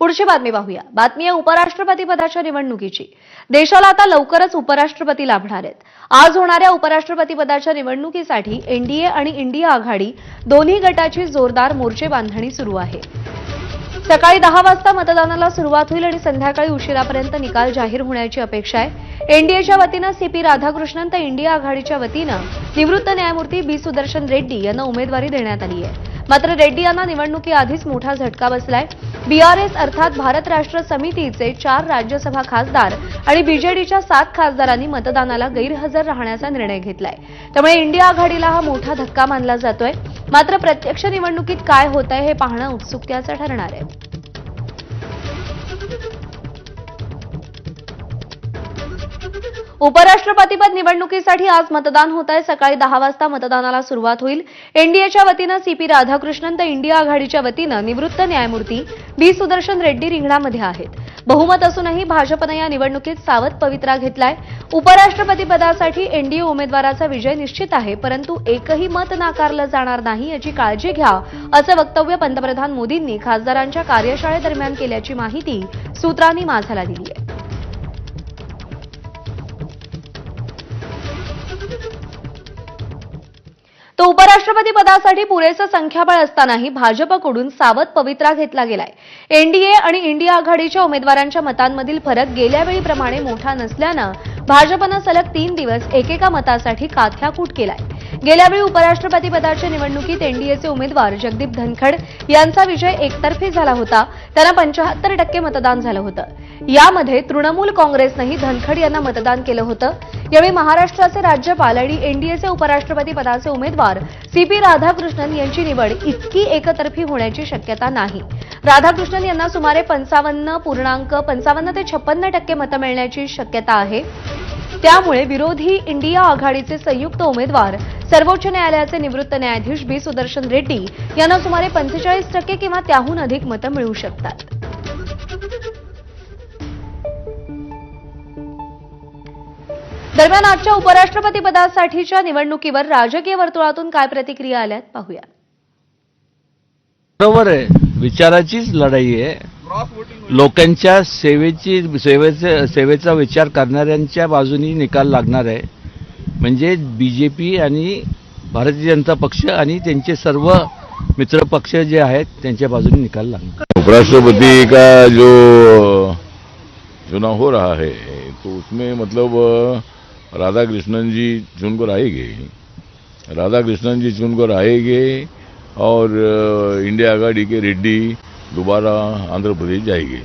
पुढची बातमी पाहूया. बातमी आहे उपराष्ट्रपती पदाच्या निवडणुकीची. देशाला आता लवकरच उपराष्ट्रपती लाभणार आहेत. आज होणाऱ्या उपराष्ट्रपती पदाच्या निवडणुकीसाठी एनडीए आणि इंडिया आघाडी दोन्ही गटाची जोरदार मोर्चे बांधणी सुरू आहे. सकाळी दहा वाजता मतदानाला सुरुवात होईल आणि संध्याकाळी उशिरापर्यंत निकाल जाहीर होण्याची अपेक्षा आहे. एनडीएच्या वतीनं सीपी राधाकृष्णन तर इंडिया आघाडीच्या वतीनं निवृत्त न्यायमूर्ती बी सुदर्शन रेड्डी यांना उमेदवारी देण्यात आली आहे. मात्र रेड्डी यांना निवडणुकीआधीच मोठा झटका बसलाय. बीआरएस अर्थात भारत राष्ट्र समितीचे चार राज्यसभा खासदार आणि बीजेडीच्या सात खासदारांनी मतदानाला गैरहजर राहण्याचा निर्णय घेतलाय. त्यामुळे इंडिया आघाडीला हा मोठा धक्का मानला जातोय. मात्र प्रत्यक्ष निवडणुकीत काय होत आहे हे पाहणं उत्सुक्याचं ठरणार आहे. उपराष्ट्रपतीपद निवडणुकीसाठी आज मतदान होत आहे. सकाळी दहा वाजता मतदानाला सुरुवात होईल. एनडीएच्या वतीनं सीपी राधाकृष्णन तर इंडिया आघाडीच्या वतीनं निवृत्त न्यायमूर्ती बी सुदर्शन रेड्डी रिंगणामध्ये आहेत. बहुमत असूनही भाजपनं या निवडणुकीत सावध पवित्रा घेतलाय. उपराष्ट्रपतीपदासाठी एनडीए उमेदवाराचा विजय निश्चित आहे परंतु एकही मत नाकारलं जाणार नाही याची काळजी घ्या असं वक्तव्य पंतप्रधान मोदींनी खासदारांच्या कार्यशाळेदरम्यान केल्याची माहिती सूत्रांनी माझाला दिली आहे. तो उपराष्ट्रपती पदासाठी पुरेसं संख्याबळ असतानाही भाजपकडून सावध पवित्रा घेतला गेलाय. एनडीए आणि इंडिया आघाडीच्या उमेदवारांच्या मतांमधील फरक गेल्या वेळीप्रमाणे मोठा नसल्यानं भाजपनं सलग तीन दिवस एकेका मतासाठी काथ्याकूट केलाय. गेल्यावेळी उपराष्ट्रपती पदाच्या निवडणुकीत एनडीएचे उमेदवार जगदीप धनखड यांचा विजय एकतर्फी झाला होता. त्यांना पंचाहत्तर टक्के मतदान झालं होतं. यामध्ये तृणमूल काँग्रेसनंही धनखड यांना मतदान केलं होतं. यावेळी महाराष्ट्राचे राज्यपाल आणि एनडीएचे उपराष्ट्रपती पदाचे उमेदवार सीपी राधाकृष्णन यांची निवड इतकी एकतर्फी होण्याची शक्यता नाही. राधाकृष्णन यांना सुमारे पंचावन्न पूर्णांक पंचावन्न ते छप्पन्न टक्के मतं मिळण्याची शक्यता आहे. त्यामुळे विरोधी इंडिया आघाडीचे संयुक्त उमेदवार सर्वोच्च न्यायालयाचे निवृत्त न्यायाधीश बी सुदर्शन रेड्डी यांना सुमारे पंचेचाळीस टक्के किंवा त्याहून अधिक मतं मिळू शकतात. दरम्यान आजच्या उपराष्ट्रपती पदासाठीच्या निवडणुकीवर राजकीय वर्तुळातून काय प्रतिक्रिया आल्यात पाहूया. बरोबर आहे. विचाराचीच लढाई आहे. लोकांच्या सेवेची सेवेचे सेवेचा विचार करणाऱ्यांच्या बाजूनी निकाल लागणार आहे. म्हणजे बी जे पी आणि भारतीय जनता पक्ष आणि त्यांचे सर्व मित्र पक्ष जे आहेत त्यांच्या बाजूने निकाल लागणार. उपराष्ट्रपति का जो चुनाव हो रहा है तो उसमें मतलब राधा कृष्णन जी चुनकर आएंगे। राधा कृष्णन जी चुनकर आएंगे और इंडिया आघाड़ी के रेड्डी दोबारा आंध्र प्रदेश जाएंगे।